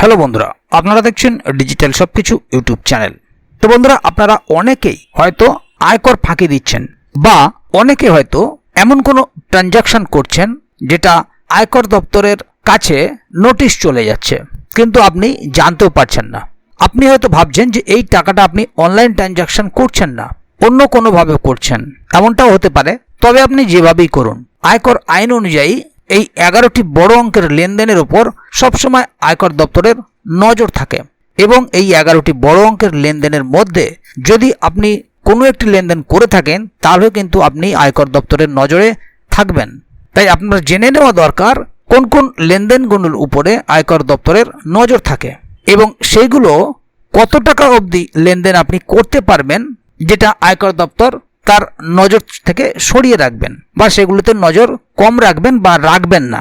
Hello বন্ধুরা, আপনারা দেখছেন ডিজিটাল সবকিছু ইউটিউব চ্যানেল। তো বন্ধুরা, আপনারা অনেকেই হয়তো আয়কর ফাঁকি দিচ্ছেন বা অনেকে হয়তো এমন কোনো ট্রানজাকশন করছেন যেটা আয়কর দপ্তরের কাছে নোটিশ চলে যাচ্ছে, কিন্তু আপনি জানতেও পারছেন না। আপনি হয়তো ভাবছেন যে এই টাকাটা আপনি অনলাইন ট্রানজাকশন করছেন না, অন্য কোনোভাবে করছেন, এমনটাও হতে পারে। তবে আপনি যেভাবেই করুন, আয়কর আইন অনুযায়ী এই এগারোটি বড় অঙ্কের লেনদেনের উপর সবসময় আয়কর দপ্তরের নজর থাকে এবং এই এগারোটি বড় অঙ্কের লেনদেনের মধ্যে যদি আপনি কোনো একটি লেনদেন করে থাকেন, তাহলে কিন্তু আপনি আয়কর দপ্তরের নজরে থাকবেন। তাই আপনার জেনে নেওয়া দরকার কোন কোন লেনদেনগুলোর উপরে আয়কর দপ্তরের নজর থাকে এবং সেইগুলো কত টাকা অবধি লেনদেন আপনি করতে পারবেন, যেটা আয়কর দপ্তর তার নজর থেকে সরিয়ে রাখবেন বা সেগুলোতে নজর কম রাখবেন বা রাখবেন না।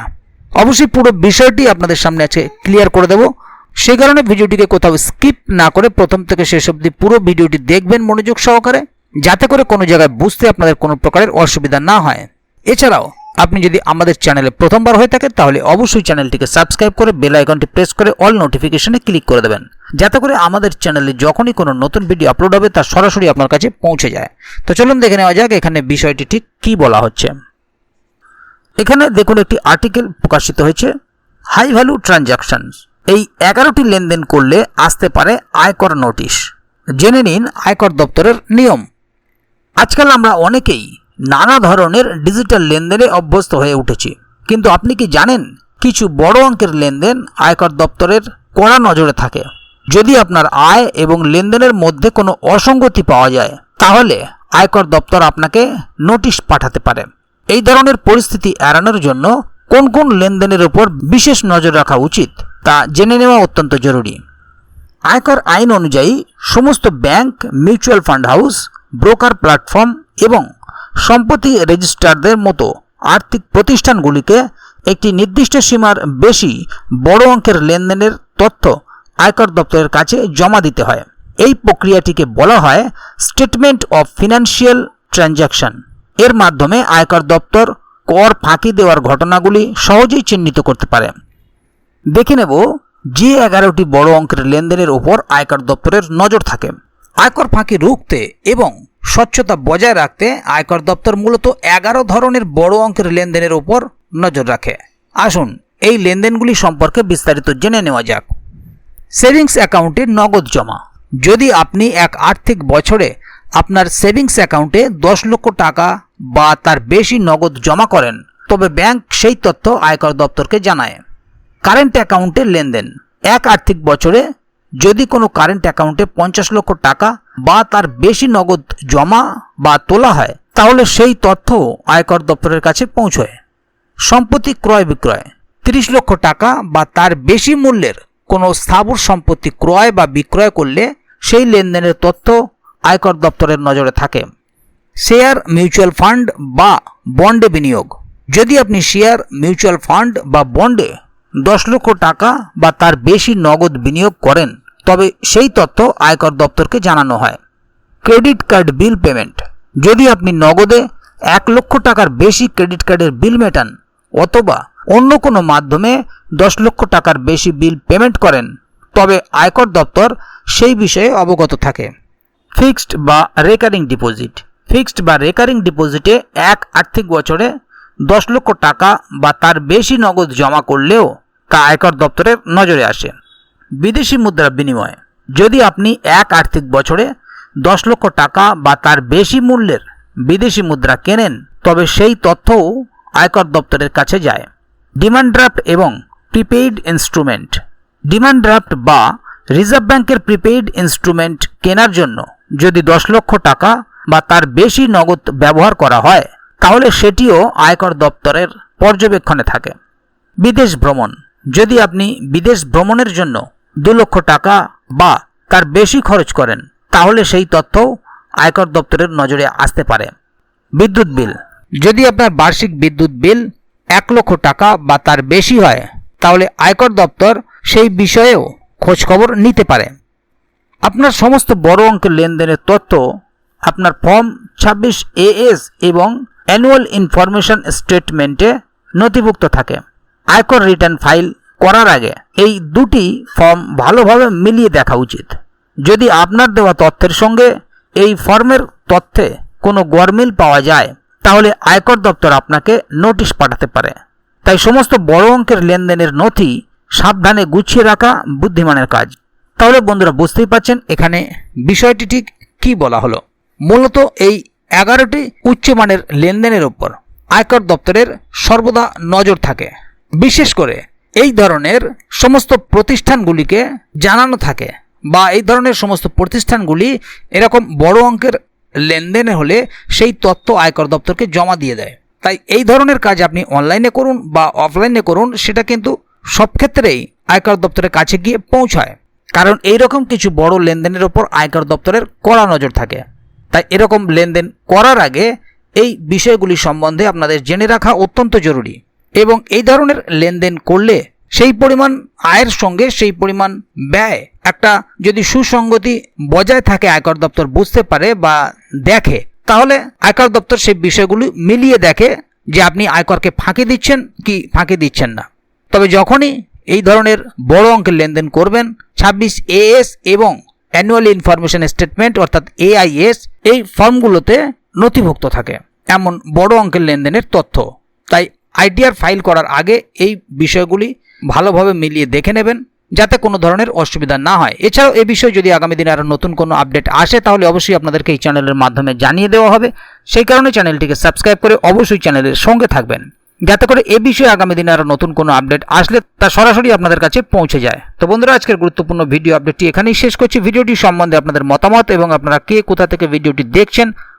অবশ্যই পুরো বিষয়টি আপনাদের সামনে আছে ক্লিয়ার করে দেব। সেই কারণে ভিডিওটিকে কোথাও স্কিপ না করে প্রথম থেকে শেষ অবধি পুরো ভিডিওটি দেখবেন মনোযোগ সহকারে, যাতে করে কোনো জায়গায় বুঝতে আপনাদের কোনো প্রকারের অসুবিধা না হয়। এছাড়াও আপনি যদি আমাদের চ্যানেলে প্রথমবার হয়ে থাকেন, তাহলে অবশ্যই চ্যানেলটিকে সাবস্ক্রাইব করে বেল আইকনটি প্রেস করে অল নোটিফিকেশনে ক্লিক করে দেবেন। যাতে করে আমাদের চ্যানেলে যখনই কোনো নতুন ভিডিও আপলোড হবে, তা সরাসরি আপনার কাছে পৌঁছে যায়। তো চলুন দেখে নেওয়া যাক এখানে বিষয়টি ঠিক কী বলা হচ্ছে। এখানে দেখুন, একটি আর্টিকেল প্রকাশিত হয়েছে হাই ভ্যালু ট্রানজাকশনস এই এগারোটি লেনদেন করলে আসতে পারে আয়কর নোটিশ। জেনে নিন আয়কর দপ্তরের নিয়ম। আজকাল আমরা অনেকেই নানা ধরনের ডিজিটাল লেনদেনে অভ্যস্ত হয়ে উঠেছি। কিন্তু আপনি কি জানেন, কিছু বড় অঙ্কের লেনদেন আয়কর দপ্তরের কড়া নজরে থাকে। যদি আপনার আয় এবং লেনদেনের মধ্যে কোনো অসঙ্গতি পাওয়া যায়, তাহলে আয়কর দপ্তর আপনাকে নোটিশ পাঠাতে পারে। এই ধরনের পরিস্থিতি এড়ানোর জন্য কোন কোন লেনদেনের উপর বিশেষ নজর রাখা উচিত, তা জেনে নেওয়া অত্যন্ত জরুরি। আয়কর আইন অনুযায়ী, সমস্ত bank, mutual fund house, broker platform এবং সম্পত্তি রেজিস্ট্রারদের মতো আর্থিক প্রতিষ্ঠানগুলিকে একটি নির্দিষ্ট সীমার বেশি বড় অঙ্কের লেনদেনের তথ্য আয়কর দপ্তরের কাছে জমা দিতে হয়। এই প্রক্রিয়াটিকে বলা হয় স্টেটমেন্ট অফ ফিনান্সিয়াল ট্রানজ্যাকশন। এর মাধ্যমে আয়কর দপ্তর কর ফাঁকি দেওয়ার ঘটনাগুলি সহজেই চিহ্নিত করতে পারে। দেখে নেব যে এগারোটি বড় অঙ্কের লেনদেনের উপর আয়কর দপ্তরের নজর থাকে। আয়কর ফাঁকি রুখতে এবং স্বচ্ছতা বজায় রাখতে আয়কর দপ্তর মূলত এগারো ধরনের বড় অঙ্কের লেনদেনের উপর নজর রাখে। আসুন এই লেনদেনগুলি সম্পর্কে বিস্তারিত জেনে নেওয়া যাক। সেভিংস অ্যাকাউন্টে নগদ জমা। যদি আপনি এক আর্থিক বছরে আপনার সেভিংস অ্যাকাউন্টে দশ লক্ষ টাকা বা তার বেশি নগদ জমা করেন, তবে ব্যাংক সেই তথ্য আয়কর দপ্তরকে জানায়। কারেন্ট অ্যাকাউন্টের লেনদেন। এক আর্থিক বছরে যদি কোনো কারেন্ট অ্যাকাউন্টে পঞ্চাশ লক্ষ টাকা বা তার বেশি নগদ জমা বা তোলা হয়, তাহলে সেই তথ্য আয়কর দপ্তরের কাছে পৌঁছয়। সম্পত্তি ক্রয় বিক্রয়, তিরিশ লক্ষ টাকা বা তার বেশি মূল্যের কোনো স্থাবর সম্পত্তি ক্রয় বা বিক্রয় করলে সেই লেনদেনের তথ্য আয়কর দপ্তরের নজরে থাকে। শেয়ার মিউচুয়াল ফান্ড বা বন্ডে বিনিয়োগ, যদি আপনি শেয়ার মিউচুয়াল ফান্ড বা বন্ডে দশ লক্ষ টাকা বা তার বেশি নগদ বিনিয়োগ করেন তবে সেই তথ্য আয়কর দপ্তরকে জানানো হয়। Credit card bill payment. যদি আপনি নগদে এক লক্ষ টাকার বেশি ক্রেডিট কার্ডের বিল মেটান অথবা অন্য কোনো মাধ্যমে দশ লক্ষ টাকার বেশি বিল পেমেন্ট করেন, তবে আয়কর দপ্তর সেই বিষয়ে অবগত থাকে। ফিক্সড বা রেকারিং ডিপোজিট। ফিক্সড বা রেকারিং ডিপোজিটে এক আর্থিক বছরে দশ লক্ষ টাকা বা তার বেশি নগদ জমা করলেও তা আয়কর দপ্তরের নজরে আসে। বিদেশি মুদ্রা বিনিময়। যদি আপনি এক আর্থিক বছরে দশ লক্ষ টাকা বা তার বেশি মূল্যের বিদেশি মুদ্রা কেনেন, তবে সেই তথ্যও আয়কর দপ্তরের কাছে যায়। ডিমান্ড ড্রাফট এবং প্রিপেইড ইনস্ট্রুমেন্ট। ডিমান্ড ড্রাফট বা রিজার্ভ ব্যাংকের প্রিপেইড ইনস্ট্রুমেন্ট কেনার জন্য যদি দশ লক্ষ টাকা বা তার বেশি নগদ ব্যবহার করা হয়, তাহলে সেটিও আয়কর দপ্তরের পর্যবেক্ষণে থাকে। বিদেশ ভ্রমণ। যদি আপনি বিদেশ ভ্রমণের জন্য দু লক্ষ টাকা বা তার বেশি খরচ করেন, তাহলে সেই তথ্য আয়কর দপ্তরের নজরে আসতে পারে। বিদ্যুৎ বিল। যদি আপনার বার্ষিক বিদ্যুৎ বিল এক লক্ষ টাকা বা তার বেশি হয়, তাহলে আয়কর দপ্তর সেই বিষয়েও খোঁজখবর নিতে পারে। আপনার সমস্ত বড় অঙ্কের লেনদেনের তথ্য আপনার ফর্ম ছাব্বিশ এএস এবং অ্যানুয়াল ইনফরমেশন স্টেটমেন্টে নথিভুক্ত থাকে। আয়কর রিটার্ন ফাইল করার আগে এই দুটি ফর্ম ভালোভাবে মিলিয়ে দেখা উচিত। যদি আপনার দেওয়া তথ্যের সঙ্গে এই ফর্মের তথ্যে কোনো গরমিল পাওয়া যায়, তাহলে আয়কর দপ্তর আপনাকে নোটিশ পাঠাতে পারে। তাই সমস্ত বড় অঙ্কের লেনদেনের নথি সাবধানে গুছিয়ে রাখা বুদ্ধিমানের কাজ। তাহলে বন্ধুরা বুঝতেই পারছেন এখানে বিষয়টি ঠিক কি বলা হলো। মূলত এই এগারোটি উচ্চমানের লেনদেনের ওপর আয়কর দপ্তরের সর্বদা নজর থাকে। বিশেষ করে এই ধরনের সমস্ত প্রতিষ্ঠানগুলিকে জানানো থাকে বা এই ধরনের সমস্ত প্রতিষ্ঠানগুলি এরকম বড় অঙ্কের লেনদেনে হলে সেই তথ্য আয়কর দপ্তরকে জমা দিয়ে দেয়। তাই এই ধরনের কাজ আপনি অনলাইনে করুন বা অফলাইনে করুন, সেটা কিন্তু সব ক্ষেত্রেই আয়কর দপ্তরের কাছে গিয়ে পৌঁছায়। কারণ এই রকম কিছু বড় লেনদেনের ওপর আয়কর দপ্তরের কড়া নজর থাকে। তাই এরকম লেনদেন করার আগে এই বিষয়গুলি সম্বন্ধে আপনাদের জেনে রাখা অত্যন্ত জরুরি। এবং এই ধরনের লেনদেন করলে সেই পরিমাণ আয়ের সঙ্গে সেই পরিমাণ ব্যয় একটা যদি সুসঙ্গতি বজায় থাকে আয়কর দপ্তর বুঝতে পারে বা দেখে, তাহলে আয়কর দপ্তর সেই বিষয়গুলি মিলিয়ে দেখে যে আপনি আয়করকে ফাঁকি দিচ্ছেন কি ফাঁকি দিচ্ছেন না। তবে যখনই এই ধরনের বড় অঙ্কের লেনদেন করবেন, ছাব্বিশ এএস এবং অ্যানুয়াল ইনফরমেশন স্টেটমেন্ট অর্থাৎ এআইএস, এই ফর্মগুলোতে নথিভুক্ত থাকে এমন বড় অঙ্কের লেনদেনের তথ্য। তাই আইডিআর ফাইল করার আগে এই বিষয়গুলি ভালোভাবে মিলিয়ে দেখে নেবেন, যাতে কোনো ধরনের অসুবিধা না হয়। এছাড়াও এ বিষয়ে যদি আগামী দিনে আরও নতুন কোনো আপডেট আসে, তাহলে অবশ্যই আপনাদেরকে এই চ্যানেলের মাধ্যমে জানিয়ে দেওয়া হবে। সেই কারণে চ্যানেলটিকে সাবস্ক্রাইব করে অবশ্যই চ্যানেলের সঙ্গে থাকবেন, যাতে করে এ বিষয়ে আগামী দিনে আরও নতুন কোনো আপডেট আসলে তা সরাসরি আপনাদের কাছে পৌঁছে যায়। তো বন্ধুরা, আজকের গুরুত্বপূর্ণ ভিডিও আপডেটটি এখানেই শেষ করছি। ভিডিওটি সম্বন্ধে আপনাদের মতামত এবং আপনারা কে, কোথা থেকে ভিডিওটি দেখছেন